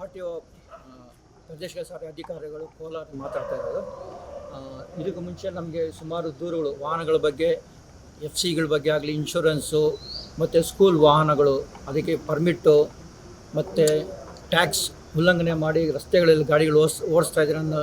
R T O ಪ್ರದೇಶ ಸಾರಿಗೆ ಅಧಿಕಾರಿಗಳು ಕೋಲಾರ ಮಾತಾಡ್ತಾ ಇರೋದು. ಇದಕ್ಕೂ ಮುಂಚೆ ನಮಗೆ ಸುಮಾರು ದೂರುಗಳು, ವಾಹನಗಳ ಬಗ್ಗೆ ಎಫ್ ಸಿಗಳ ಬಗ್ಗೆ ಆಗಲಿ ಇನ್ಶೂರೆನ್ಸು ಮತ್ತು ಸ್ಕೂಲ್ ವಾಹನಗಳು, ಅದಕ್ಕೆ ಪರ್ಮಿಟ್ಟು ಮತ್ತು ಟ್ಯಾಕ್ಸ್ ಉಲ್ಲಂಘನೆ ಮಾಡಿ ರಸ್ತೆಗಳಲ್ಲಿ ಗಾಡಿಗಳು ಓಡಿಸ್, ಓಡಿಸ್ತಾ ಇದ್ದಾರೆ ಅನ್ನೋ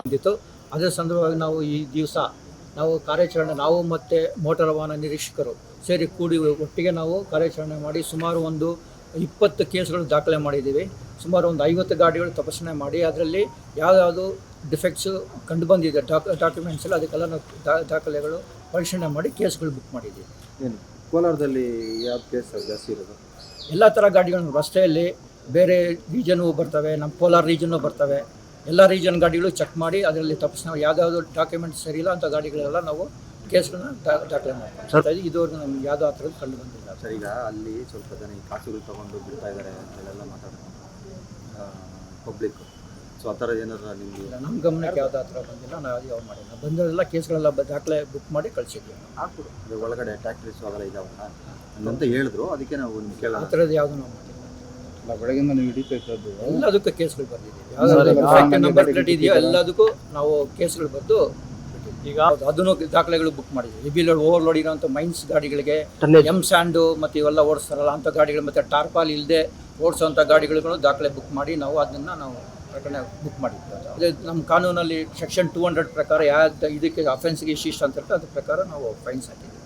ಬಂದಿತ್ತು. ಅದೇ ಸಂದರ್ಭವಾಗಿ ನಾವು ಈ ದಿವಸ ನಾವು ಕಾರ್ಯಾಚರಣೆ ನಾವು ಮತ್ತು ಮೋಟಾರ್ ವಾಹನ ನಿರೀಕ್ಷಕರು ಸೇರಿ ಕೂಡಿ ಒಟ್ಟಿಗೆ ನಾವು ಕಾರ್ಯಾಚರಣೆ ಮಾಡಿ ಸುಮಾರು ಒಂದು ಇಪ್ಪತ್ತು ಕೇಸ್ಗಳು ದಾಖಲೆ ಮಾಡಿದ್ದೀವಿ. ಸುಮಾರು ಒಂದು ಐವತ್ತು ಗಾಡಿಗಳು ತಪಾಸಣೆ ಮಾಡಿ ಅದರಲ್ಲಿ ಯಾವ್ಯಾವುದು ಡಿಫೆಕ್ಟ್ಸು ಕಂಡು ಬಂದಿದೆ ಡಾಕ್ ಡಾಕ್ಯುಮೆಂಟ್ಸಲ್ಲಿ ಅದಕ್ಕೆಲ್ಲ ನಾವು ದಾಖಲೆಗಳು ಪರಿಶೀಲನೆ ಮಾಡಿ ಕೇಸ್ಗಳು ಬುಕ್ ಮಾಡಿದ್ದೀವಿ. ಏನು ಕೋಲಾರದಲ್ಲಿ ಯಾವ ಕೇಸ್ ಜಾಸ್ತಿ ಇರೋದು? ಎಲ್ಲ ಥರ ಗಾಡಿಗಳನ್ನು ರಸ್ತೆಯಲ್ಲಿ ಬೇರೆ ರೀಜನು ಬರ್ತವೆ ನಮ್ಮ ಕೋಲಾರ ರೀಜನ್ನು ಬರ್ತವೆ. ಎಲ್ಲ ರೀಜನ್ ಗಾಡಿಗಳು ಚೆಕ್ ಮಾಡಿ ಅದರಲ್ಲಿ ತಪ್ಪಿಸ್ ಯಾವುದಾದ್ರು ಡಾಕ್ಯುಮೆಂಟ್ ಸರಿ ಇಲ್ಲ ಅಂತ ಗಾಡಿಗಳೆಲ್ಲ ನಾವು ಕೇಸ್ಗಳನ್ನ ದಾಖಲೆ ಮಾಡ್ತೀವಿ. ಇದುವರೆಗೂ ನಮ್ಗೆ ಯಾವುದೋ ಆ ಥರದ್ದು ಕಂಡು ಬಂದಿಲ್ಲ. ಸರ್ ಈಗ ಅಲ್ಲಿ ಸ್ವಲ್ಪ ಜನ ಈ ಕಾಸುಗಳು ತಗೊಂಡು ಬಿಡ್ತಾ ಇದ್ದಾರೆ ಅಂತೆಲ್ಲ ಮಾತಾಡ್ತಾರೆ ಪಬ್ಲಿಕ್ ಸೊ ಆ ಥರ ಏನಾದ್ರು ನಿಮಗೆ ನಮ್ಮ ಗಮನಕ್ಕೆ ಯಾವ್ದು ಆ ಥರ ಬಂದಿಲ್ಲ ನಾವು ಯಾವ ಮಾಡಿಲ್ಲ. ಬಂದರೆಲ್ಲ ಕೇಸ್ಗಳೆಲ್ಲ ದಾಖಲೆ ಬುಕ್ ಮಾಡಿ ಕಳಿಸಿದ್ವಿ. ಅದೇ ಒಳಗಡೆ ಟ್ಯಾಕ್ಟ್ರೀಸ್ ಅದೆಲ್ಲ ಇದಾವಲ್ಲ? ಅಂತ ಹೇಳಿದ್ರು ಅದಕ್ಕೆ ನಾವು ನಿಮ್ಗೆ ಆ ಥರದ್ದು ಯಾವುದು ನಾವು ಮಾಡಿಲ್ಲ. ಬೆಳಗಿಂದ ನೀವು ಹಿಡಿತಾ ಇದ್ದದ್ದು. ಎಲ್ಲದಕ್ಕೂ ಕೇಸ್ಗಳು ಬಂದಿದ್ದೀವಿ ಯಾವ್ದಾದ್ರು ನಂಬರ್ ಪ್ಲೇಟ್ ಇದೆಯೋ ಎಲ್ಲದಕ್ಕೂ ನಾವು ಕೇಸ್ಗಳು ಬಂದು ಈಗ ಅದನ್ನು ದಾಖಲೆಗಳು ಬುಕ್ ಮಾಡಿದ್ವಿ ಲೋಡ್ ಓವರ್ಲೋಡ್ ಇರೋಂಥ ಮೈನ್ಸ್ ಗಾಡಿಗಳಿಗೆ ಎಂ ಸ್ಯಾಂಡು ಮತ್ತು ಇವೆಲ್ಲ ಓಡಿಸ್ತಾರಲ್ಲ ಅಂಥ ಗಾಡಿಗಳು ಮತ್ತು ಟಾರ್ಪಾಲ್ ಇಲ್ಲದೆ ಓಡಿಸೋಂಥ ಗಾಡಿಗಳು ದಾಖಲೆ ಬುಕ್ ಮಾಡಿ ನಾವು ಅದನ್ನು ನಾವು ಪ್ರಕರಣ ಬುಕ್ ಮಾಡಿದ್ವಿ ಅದೇ ನಮ್ಮ ಕಾನೂನಲ್ಲಿ ಸೆಕ್ಷನ್ ಟೂ ಹಂಡ್ರೆಡ್ ಪ್ರಕಾರ ಯಾವ ಇದಕ್ಕೆ ಅಫೆನ್ಸ್ಗೆ ಇಷ್ಟಿಷ್ಟು ಅಂತ ಅದ್ರ ಪ್ರಕಾರ ನಾವು ಫೈನ್ಸ್ ಹಾಕಿದ್ವಿ